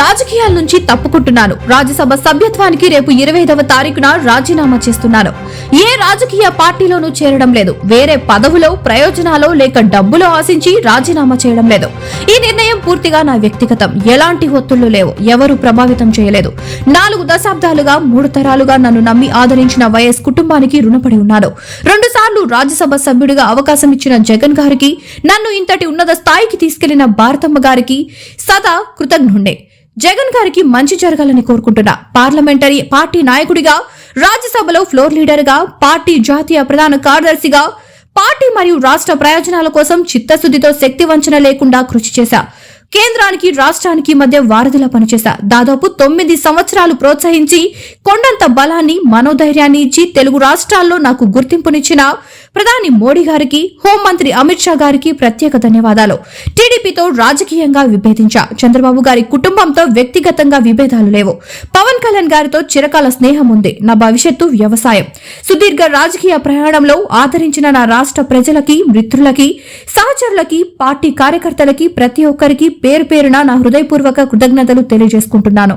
రాజకీయాల నుంచి తప్పుకుంటున్నాను. రాజ్యసభ సభ్యత్వానికి రేపు ఇరవై ఐదవ తారీఖున రాజీనామా చేస్తున్నాను. ఏ రాజకీయ పార్టీలోనూ చేరడం లేదు. వేరే పదవులో ప్రయోజనాలో లేక డబ్బులో ఆశించి రాజీనామా చేయడం లేదు. ఈ నిర్ణయం పూర్తిగా నా వ్యక్తిగతం. ఎలాంటి ఒత్తిళ్ళు లేవు. ఎవరు ప్రభావితం చేయలేదు. నాలుగు దశాబ్దాలుగా మూడు తరాలుగా నన్ను నమ్మి ఆదరించిన వైఎస్ కుటుంబానికి రుణపడి ఉన్నాను. రెండు సార్లు రాజ్యసభ సభ్యుడిగా అవకాశం ఇచ్చిన జగన్ గారికి నన్ను ఇంతటి ఉన్నత స్థాయికి తీసుకెళ్ళిన భారతమ్మ గారికి సదా కృతజ్ఞుండే జగన్ గారికి మంచి జరగాలని కోరుకుంటున్నా పార్లమెంటరీ పార్టీ నాయకుడిగా రాజ్యసభలో ఫ్లోర్ లీడర్గా పార్టీ జాతీయ ప్రధాన కార్యదర్శిగా పార్టీ మరియు రాష్ట్ర ప్రయోజనాల కోసం చిత్తశుద్ధితో శక్తి వంచన లేకుండా కృషి చేశా. కేంద్రానికి రాష్ట్రానికి మధ్య వారధిలా పనిచేశా దాదాపు తొమ్మిది సంవత్సరాలు ప్రోత్సహించి కొండంత బలాన్ని మనోధైర్యాన్ని ఇచ్చి తెలుగు రాష్ట్రాల్లో నాకు గుర్తింపునిచ్చిన ప్రధాని మోడీ గారికి హోంమంత్రి అమిత్ షా గారికి ప్రత్యేక ధన్యవాదాలు. టీడీపీతో రాజకీయంగా విభేదించా. చంద్రబాబు గారి కుటుంబంతో వ్యక్తిగతంగా విభేదాలు లేవు. పవన్ కళ్యాణ్ గారితో చిరకాల స్నేహం ఉంది. నా భవిష్యత్తు వ్యవసాయం. సుదీర్ఘ రాజకీయ ప్రయాణంలో ఆదరించిన నా రాష్ట్ర ప్రజలకి మిత్రులకి సహచరులకి పార్టీ కార్యకర్తలకి ప్రతి ఒక్కరికి పేరు పేరున నా హృదయపూర్వక కృతజ్ఞతలు తెలియజేసుకుంటున్నాను.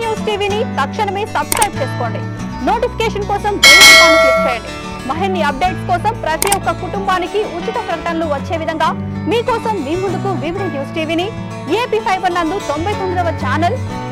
న్యూస్ టీవీని తక్షణమే సబ్స్క్రైబ్ చేసుకోండి. నోటిఫికేషన్ కోసం క్లిక్ చేయండి. మరిన్ని అప్డేట్స్ కోసం ప్రతి ఒక్క కుటుంబానికి ఉచిత ప్రకటనలు వచ్చే విధంగా మీకోసం మీ ముందుకు వివిధ న్యూస్ టీవీని ఏపీ ఫైవ్ నందు తొంభై తొమ్మిదవ ఛానల్